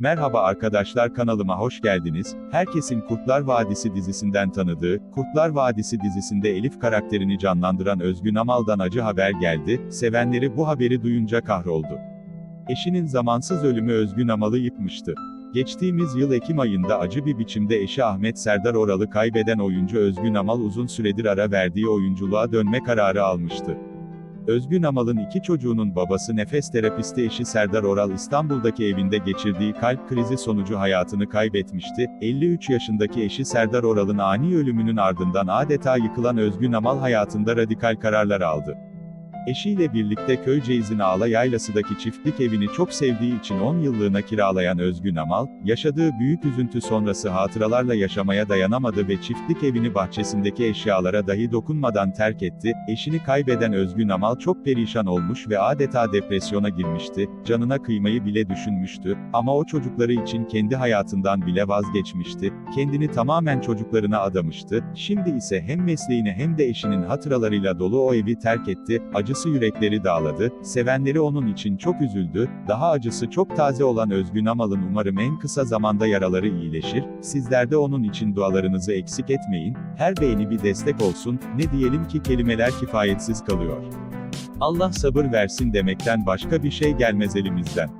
Merhaba arkadaşlar kanalıma hoş geldiniz. Herkesin Kurtlar Vadisi dizisinden tanıdığı, Kurtlar Vadisi dizisinde Elif karakterini canlandıran Özgün Amal'dan acı haber geldi, sevenleri bu haberi duyunca kahroldu. Eşinin zamansız ölümü Özgün Amal'ı yıkmıştı. Geçtiğimiz yıl Ekim ayında acı bir biçimde eşi Ahmet Serdar Oral'ı kaybeden oyuncu Özgün Amal uzun süredir ara verdiği oyunculuğa dönme kararı almıştı. Özgün Amal'ın iki çocuğunun babası nefes terapisti eşi Serdar Oral İstanbul'daki evinde geçirdiği kalp krizi sonucu hayatını kaybetmişti. 53 yaşındaki eşi Serdar Oral'ın ani ölümünün ardından adeta yıkılan Özgün Amal hayatında radikal kararlar aldı. Eşiyle birlikte Köyceğiz'in Ağla Yaylası'daki çiftlik evini çok sevdiği için 10 yıllığına kiralayan Özgün Amal, yaşadığı büyük üzüntü sonrası hatıralarla yaşamaya dayanamadı ve çiftlik evini bahçesindeki eşyalara dahi dokunmadan terk etti. Eşini kaybeden Özgün Amal çok perişan olmuş ve adeta depresyona girmişti, canına kıymayı bile düşünmüştü, ama o çocukları için kendi hayatından bile vazgeçmişti, kendini tamamen çocuklarına adamıştı, şimdi ise hem mesleğine hem de eşinin hatıralarıyla dolu o evi terk etti, acısı yürekleri dağladı, sevenleri onun için çok üzüldü, daha acısı çok taze olan Özgün Amal'ın umarım en kısa zamanda yaraları iyileşir, sizler de onun için dualarınızı eksik etmeyin, her beğeni bir destek olsun, ne diyelim ki kelimeler kifayetsiz kalıyor. Allah sabır versin demekten başka bir şey gelmez elimizden.